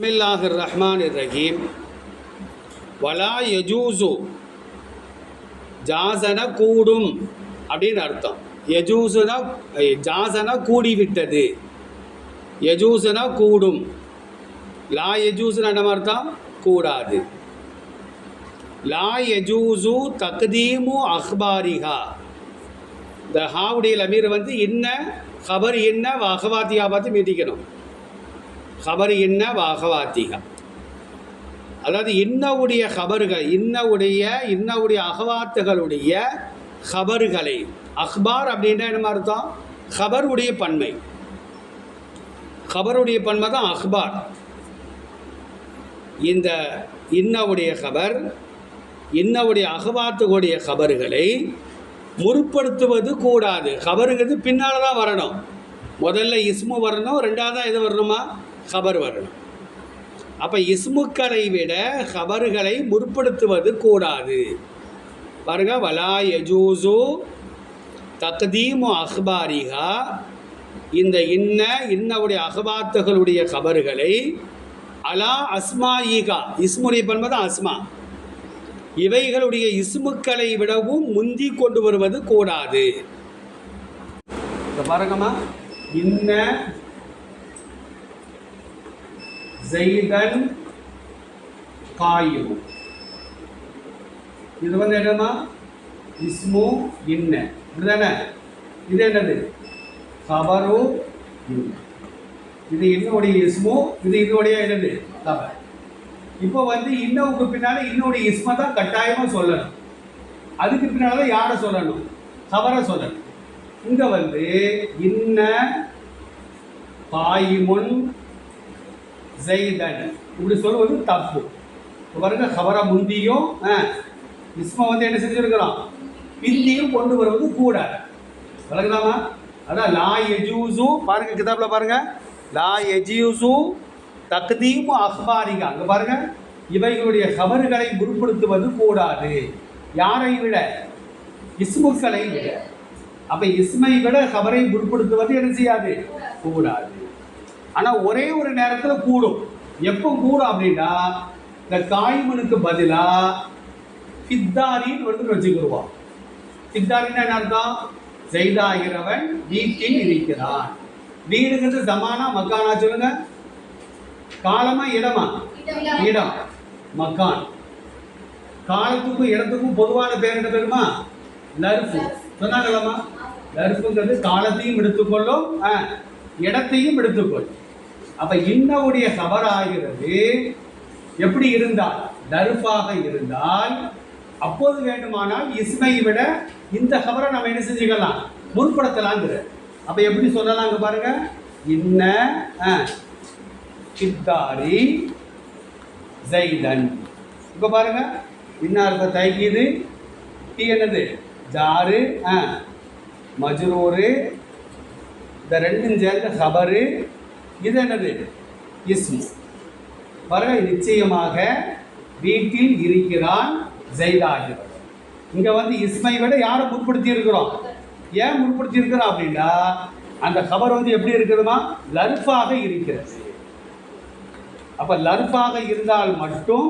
பிஸ்மில்லாஹ் ரஹ்மான் ரஹீம் வலா யஜூசு ஜாசன கூடும் அப்படின்னு அர்த்தம். யஜூசுனா ஜாசனா கூடிவிட்டது. யஜூசுனா கூடும். லா யஜூசுனா என்ன அர்த்தம்? கூடாது. லா யஜூசு தக்தீமு அஹ்பாரிஹா. இந்த ஹாவுடைய லமீர் வந்து இன்ன ஹபர் என்ன அஹ்வாத்தியா பார்த்து மீட்டிக்கணும். ஹபர் என்ன அகவாத்திகா அதாவது இன்னவுடைய ஹபர்கள் இன்னவுடைய இன்னவுடைய அகவாத்துகளுடைய ஹபர்களை அக்பார் அப்படின்னா என்ன அர்த்தம்? ஹபருடைய பன்மை. ஹபருடைய பன்மை தான் அக்பார் இந்த இன்னவுடைய ஹபர் இன்னவுடைய அகவாத்துகளுடைய ஹபர்களை முற்படுத்துவது கூடாது. ஹபருங்கிறது பின்னால் தான் வரணும். முதல்ல இஸ்மு வரணும் ரெண்டாவது தான் இது வரணுமா? ஹபர் வரணும். அப்போ இஸ்முக்களை விட ஹபர்களை முற்படுத்துவது கூடாது. பாருங்க வலா யஜூசு தக்தீமு அஹ்பாரிகா இந்த இன்ன இன்னவுடைய அகபாத்துகளுடைய கபர்களை அலா அஸ்மாயிகா இஸ்முடைய பண்பது அஸ்மா. இவைகளுடைய இஸ்முக்களை விடவும் முந்தி கொண்டு வருவது கூடாது. பாருங்கம்மா. இன்ன ஜெயிதன் காயும் இது வந்து என்னன்னா? இஸ்மு இன்ன. இதுதானே? இது என்னது? கபரு இன்ன. இது இன்னுடைய இஸ்மு இது இதனுடைய என்னது? கபர். இப்போ வந்து இன்னவுக்கு பின்னால் இன்னுடைய இஸ்மை தான் கட்டாயமாக சொல்லணும். அதுக்கு பின்னால் தான் யாரை சொல்லணும்? கபரை சொல்லணும். இங்கே வந்து இன்ன பாயிமுன் ஜெயிதன் இப்படி சொல்வது தப்பு. பாருங்க கபரை முந்தியும் ஆ, இஸ்மை வந்து என்ன செஞ்சுருக்கிறோம் பிந்தியும் கொண்டு வருவது கூடாது. விளங்குதாமா அதான் லா எஜூசு பாருங்க கிதாப்ல பாருங்க. லா எஜூசு தக்தீம் அஹ்பாரிகா. அங்கே பாருங்க இவைகளுடைய கபறுகளை முற்படுத்துவது கூடாது. யாரை விட? இஸ்முக்களை விட. அப்ப இஸ்மை விட கபரை முற்படுத்துவது என்ன செய்யாது? கூடாது. ஆனா ஒரே ஒரு நேரத்துல கூடும். எப்போ கூடும் அப்படின்னா இந்த காய்மனுக்கு பதிலா ஃபித்தாரின்னு வந்து வச்சுக்கிடுவோம் ஃபித்தாரின்னா என்ன அர்த்தம்? ஜெய்தாகிறவன் வீட்டில் இருக்கிறான். வீடுங்கிறது சமானா மக்கானா சொல்லுங்க. காலமா இடமா? இடம். மக்கான். காலத்துக்கும் இடத்துக்கும் பொதுவான பேர் என்ன பேருமா லர்ஃபு சொன்னாங்களாமா லர்ஃபுங்கிறது காலத்தையும் எடுத்துக்கொள்ளும் இடத்தையும் எடுத்துக்கொள்ளும் அப்ப இன்னவுடைய சபராகிறது எப்படி இருந்தால் தருஃபாக இருந்தால் அப்போது வேண்டுமானால் இஸ்மை விட இந்த கபரை நம்ம என்ன செஞ்சுக்கலாம்? முற்படுத்தலாங்கிற. அப்ப எப்படி சொல்லலாங்க பாருங்க? இன்ன ஆ, கித்தாரி ஜைதன். இப்போ பாருங்க இன்னார்த்த தைக்கிது டீ என்னது? ஜாரு ஆ மஜ்ரூரு இந்த ரெண்டும் சேர்ந்த ஹபரு இது என்னது இஸ்மு. பாருங்க நிச்சயமாக வீட்டில் இருக்கிறான் ஜெய்தாகிறது இங்கே வந்து இஸ்மை விட யாரை முற்படுத்தி இருக்கிறோம் ஏன் முற்படுத்தி இருக்கிறோம் அப்படின்னா அந்த கபர் வந்து எப்படி இருக்குதுமா? லர்ஃபாக இருக்கிறது. அப்ப லர்ஃபாக இருந்தால் மட்டும்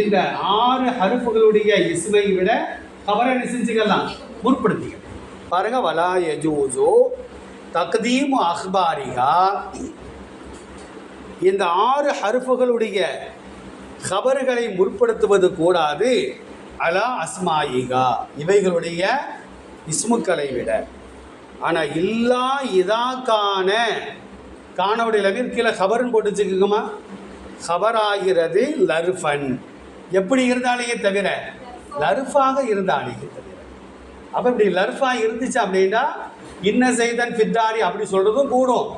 இந்த ஆறு ஹருப்புகளுடைய இஸ்மை விட ஹபரை செஞ்சுக்கலாம்? முற்படுத்திக்கலாம். பாருங்க வலா எஜூசோ தக்தீமு அஹ்பாரிகா இந்த ஆறு ஹருஃபுகளுடைய கபறுகளை முற்படுத்துவது கூடாது. அலா அஸ்மாயிகா இவைகளுடைய இஸ்முக்களை விட. ஆனால் இல்லா இதாக்கான காணவுடைய லமீர் கீழே ஹபர்னு போட்டு வச்சுக்கோங்கம்மா. ஹபராகிறது லர்ஃபன். எப்படி இருந்தாலேயே தவிர லர்ஃபாக இருந்தாலேயே தவிர. அப்போ இப்படி லர்ஃபாக இருந்துச்சு அப்படின்னா இன்ன செய்தன் ஃபித்தாரி அப்படி சொல்கிறதும் கூடும்.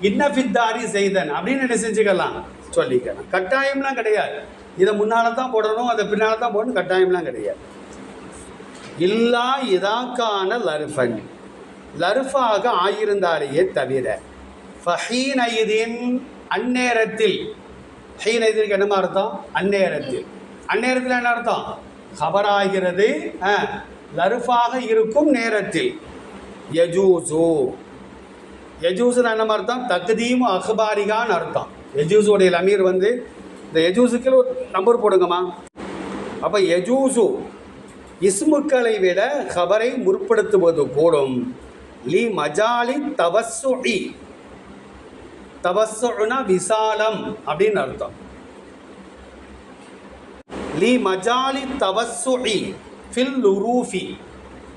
இன்ன ஃபித்தாரி செய்தன் அப்படின்னு என்ன செஞ்சுக்கலாம்? சொல்லிக்கலாம். கட்டாயம்லாம் கிடையாது. இதை முன்னால தான் போடணும் அதை பின்னால் தான் போடணும் கட்டாயம்லாம் கிடையாது. இல்லா இதாக்கான லருஃபன். லருஃபாக ஆயிருந்தாலேயே தவிர ஃபஹீனைதின் அந்நேரத்தில் ஹீனைதிற்கு என்னமா அர்த்தம்? அந்நேரத்தில். அந்நேரத்தில் என்ன அர்த்தம்? ஹபராகிறது ஆ, இருக்கும் நேரத்தில். யஜூசு. யஜூசுன்னு என்ன அர்த்தம்? தகுதியும் அஹ்பாரிகான்னு அர்த்தம். எஜூஸுடைய லமீர் வந்து இந்த எஜூஸுக்கு ஒரு நம்பர் போடுங்கம்மா. அப்போ எஜூசு இஸ்முக்களை விட ஹபரை முற்படுத்துவது கூடும் லி மஜாலி தவஸ்ஸுஇ. தவசுனா விசாலம் அப்படின்னு அர்த்தம். லி மஜாலி தவஸ்ஸுஇ ஃபில் லுரூஃபி.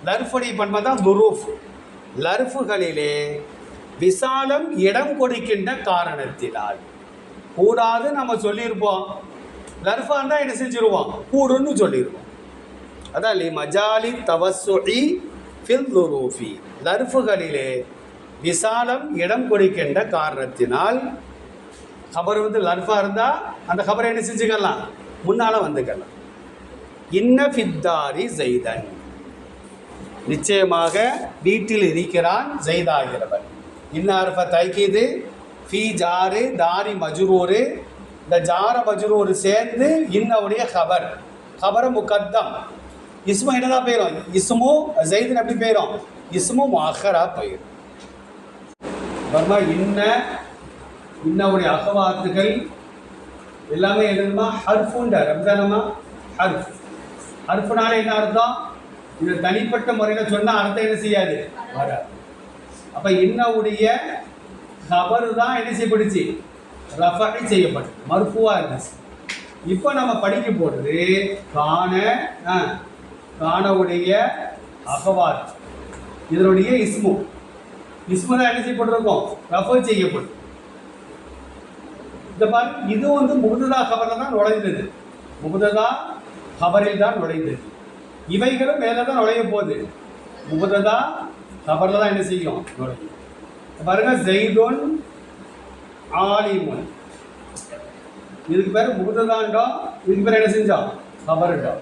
லர்ஃபுடைய பண்பு தான் லுரூஃப். லர்ஃபுகளிலே விசாலம் இடம் கொடுக்கின்ற காரணத்தினால். கூடாது நம்ம சொல்லியிருப்போம். லர்ஃபா இருந்தால் என்ன செஞ்சிருவோம் கூடுன்னு சொல்லிடுவோம் அதான் லி மஜாலி தவஸ்ஸுஇ ஃபில் துரூஃபி. லர்ஃபுகளிலே விசாலம் இடம் கொடுக்கின்ற காரணத்தினால் கபர் வந்து லர்ஃபா இருந்தால் அந்த கபரை என்ன செஞ்சுக்கலாம்? முன்னால் வந்துக்கலாம். இன்ன ஃபித்தாரி ஜெய்தன் நிச்சயமாக வீட்டில் இருக்கிறான் ஜெய்தாகிறவன். இன்னார்ஃப தைக்கிது ஃபி ஜாரு தாரி மஜுரூரு. இந்த ஜார மஜுரூர் சேர்ந்து இன்னவுடைய ஹபர் ஹபர முகத்தம். இஸ்மு என்னதான் போயிடும் இஸ்மு ஜெய்தன் எப்படி போயிடும் இஸ்மு மஹரா போயிடும் பர்மா இன்ன இன்னவுடைய அகவாத்துகள் எல்லாமே என்னதுமா? ஹர்ஃபுண்ட ரம்ஜானமா ஹர்ஃப். ஹர்ஃபுனால என்ன அர்த்தம்? இது தனிப்பட்ட முறையில் சொன்னால் அர்த்தம் என்ன செய்யாது? வராது. அப்போ இன்னவுடைய கபர் தான் என்ன செய்யப்படுச்சு? ரஃபரை செய்யப்பட்டு மருப்புவா இருந்துச்சு இப்போ நம்ம படிக்க போகிறது காண ஆ, காணவுடைய அகவாத் இதனுடைய இஸ்மு. இஸ்மு தான் என்ன செய்யப்பட்டிருக்கோம்? ரஃபர் செய்யப்படும். இந்த பாரு இது வந்து முகுததா கபரில் தான் நுழைந்தது. முகுததா கபரில் தான் நுழைந்தது. இவைகளும் மேலே தான் நுழைய போகுது. முகுததா கபரில் தான் என்ன செய்யும்? நுழையும் பாருங்க ஜெய்துன் ஆலிமுன். இதுக்கு பேர் முகுததாண்டோம் இதுக்கு பேர் என்ன செஞ்சோம் கபருண்டா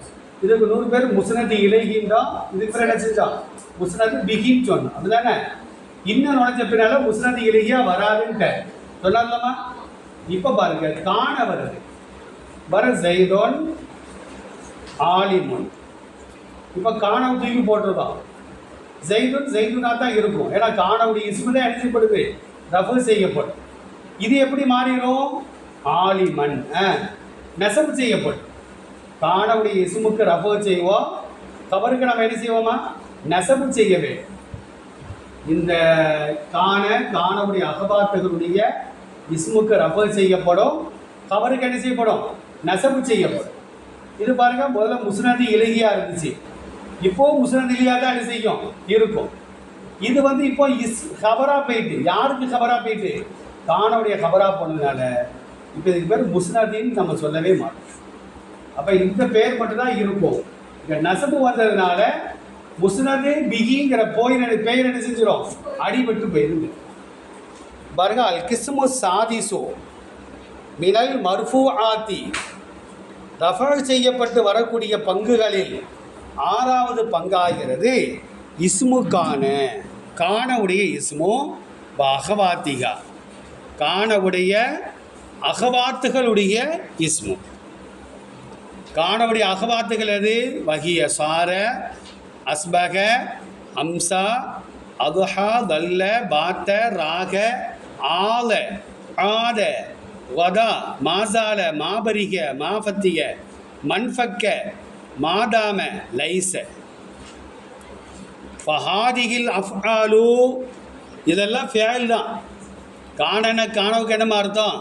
இதுக்கு நூறு பேர் முஸ்னதி இலகின்றோம் இதுக்கு பேர் என்ன செஞ்சோம் முஸ்னது பிகின்னு சொன்னோம் அதுதானே இன்னும் நுழைஞ்ச பின்னால முஸ்னதி இலகியா வராதுன்ட்டு. சொல்லாதலாமா இப்போ பாருங்க காண வருது வர ஜெய்தோன் ஆலிமுன். இப்போ காணவு தூக்கி போட்டிருக்கான் ஜெய்துன் ஜெய்துனா தான் இருக்கும். ஏன்னா காணவுடைய இஸ்மு தான் எழுதப்படுது. ரஃபு செய்யப்படும். இது எப்படி மாறிடும்? ஆலிமன் நெசவு செய்யப்படும். காணவுடைய இசுமுக்கு ரஃபு செய்வோம். கபருக்கு நம்ம என்ன செய்வோமா? நெசவு செய்ய வேண்டும். இந்த காண காணவுடைய அகபாத்துகளுடைய இஸ்முக்கு ரஃபர் செய்யப்படும். கவருக்கு என்ன செய்யப்படும்? நெசவு செய்யப்படும். இது பாருங்க முதல்ல முஸ்னதி இலகியாக இருந்துச்சு. இப்போ முஸ்லிம் நிலையாக தான் என்ன செய்யும்? இருக்கும். இது வந்து இப்போ இஸ் ஹபராக போயிட்டு யாருக்கு ஹபராக போயிட்டு தானோடைய ஹபராக போனதுனால இப்போ இதுக்கு பேர் முஸ்னதின்னு நம்ம சொல்லவே மாட்டோம். அப்போ இந்த பேர் மட்டும்தான் இருக்கும். இங்கே நசபு வந்ததுனால முஸ்னது பிகிங்கிற போய் பெயர் என்ன செஞ்சிடும் அடிபட்டு போயிருந்து பாருங்க அல் கிஸ்மு சாதிசோ. மினல் மர்ஃபூ ஆத்தி. ரஃபல் செய்யப்பட்டு வரக்கூடிய பங்குகளில் ஆறாவது பங்காகிறது இஸ்முக்கான. காணவுடைய இஸ்மு அகவாத்திகா காணவுடைய அகவாத்துகளுடைய இஸ்மு. காணவுடைய அகவாத்துகள் எது? வகிய சார அஸ்பக அம்சா அதுஹா தல்ல பாத்த ராக ஆல ஆத வதா மாசால மாபரிக மாஃபத்திய மண்ஃபக்க மாதாம லைச. ஃபஹாதிகில் அஃஆலு இதெல்லாம் ஃபேல் தான். காணன காணவுக்கு என்னமா அர்த்தம்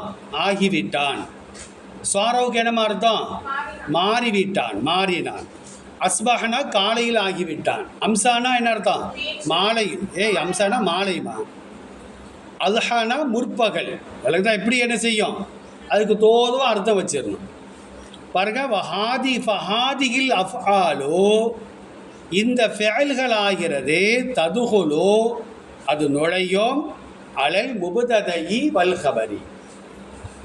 ஆகிவிட்டான். சுவாரவுக்கு என்னமா அர்த்தம் மாறிவிட்டான் மாறினான். அஸ்பஹனா காலையில் ஆகிவிட்டான். அம்சானா என்ன அர்த்தம்? மாலையில். ஏய் அம்சானா மாலைமா அல்ஹானா முற்பகல். விளக்கு தான் இப்படி என்ன செய்யும்? அதுக்கு தோதுவாக அர்த்தம் வச்சிடணும். பாருங்க வஹாதி ஃபஹாதிகில் அஃஆலோ. இந்த ஃபெயல்கள் ஆகிறது ததுகுலோ அது நுழையும் அலல் முபுததயி வல்கபரி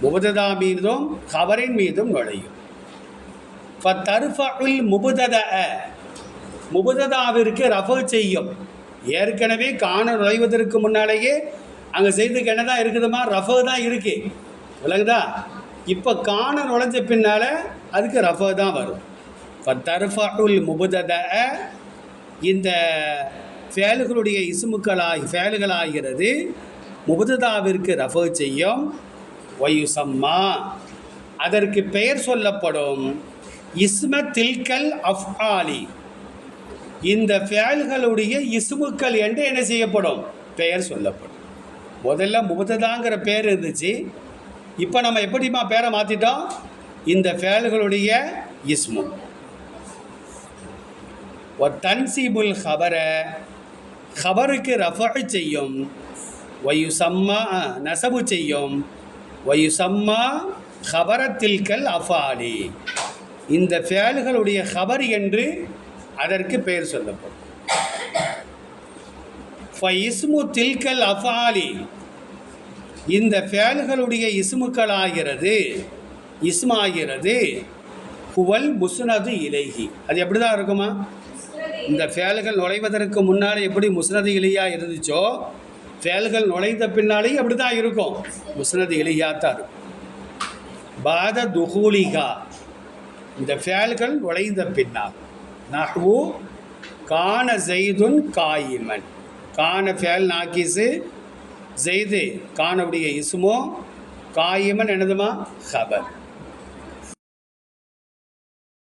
முபுததா மீதும் கபரின் மீதும் நுழையும். ஃபத்தர்ஃபுல் முபுதத முபுததாவிற்கு ரஃபு செய்யும். ஏற்கனவே காண நுழைவதற்கு முன்னாலேயே அங்கே செய்துக்கு என்ன தான் இருக்குதுமா? ரஃபு தான் இருக்குது விளங்குதா? இப்போ காண நுழைஞ்ச பின்னால் அதுக்கு ரஃப தான் வரும். ஃபத்தர்ஃபுல் முபுதத இந்த ஃபேலுகளுடைய இசுமுக்களாகி ஃபேலுகளாகிறது முபுததாவிற்கு ரஃபு செய்யும். வயுசம்மா அதற்கு பெயர் சொல்லப்படும். இஸ்ம தில்கல் அஃப்ஆலி. இந்த ஃபேல்களுடைய இசுமுக்கள் என்று என்ன செய்யப்படும்? பெயர் சொல்லப்படும். முதல்ல முபுததாங்கிற பேர் இருந்துச்சு. இப்போ நம்ம எப்படிமா பேரை மாற்றிட்டோம் இந்த ஃபேல்களுடைய இஸ்மு. ஒ தன்சீபுல் ஹபரை ஹபருக்கு ரஃபு செய்யும் வயுசம்மா நசபு செய்யும் வயுசம்மா ஹபரத்தில்கல் அஃபாலி. இந்த ஃபேல்களுடைய ஹபர் என்று அதற்கு பெயர் சொல்லப்படும். இஸ்மு தில்கல் அஃபாலி. இந்த ஃபேல்களுடைய இஸ்முக்களாகிறது. இஸ்மாகிறது குவல் முஸ்னது இலைகி அது எப்படி தான் இருக்குமா? இந்த ஃபேல்கள் நுழைவதற்கு முன்னால் எப்படி முஸ்னது இலையாக இருந்துச்சோ ஃபேல்கள் நுழைந்த பின்னாலேயும் அப்படி தான் இருக்கும். முஸ்னது இலியா தான் இருக்கும். பாத துஹூலிகா. இந்த ஃபேல்கள் நுழைந்த பின்னால். நஹ்வு கான ஜெய்துன் காயிமன். கான ஃபேல் நாக்கிஸு ஜெய்து கானவுடைய இஸ்மோ காயிமன் என்னதுமா? ஹபர்.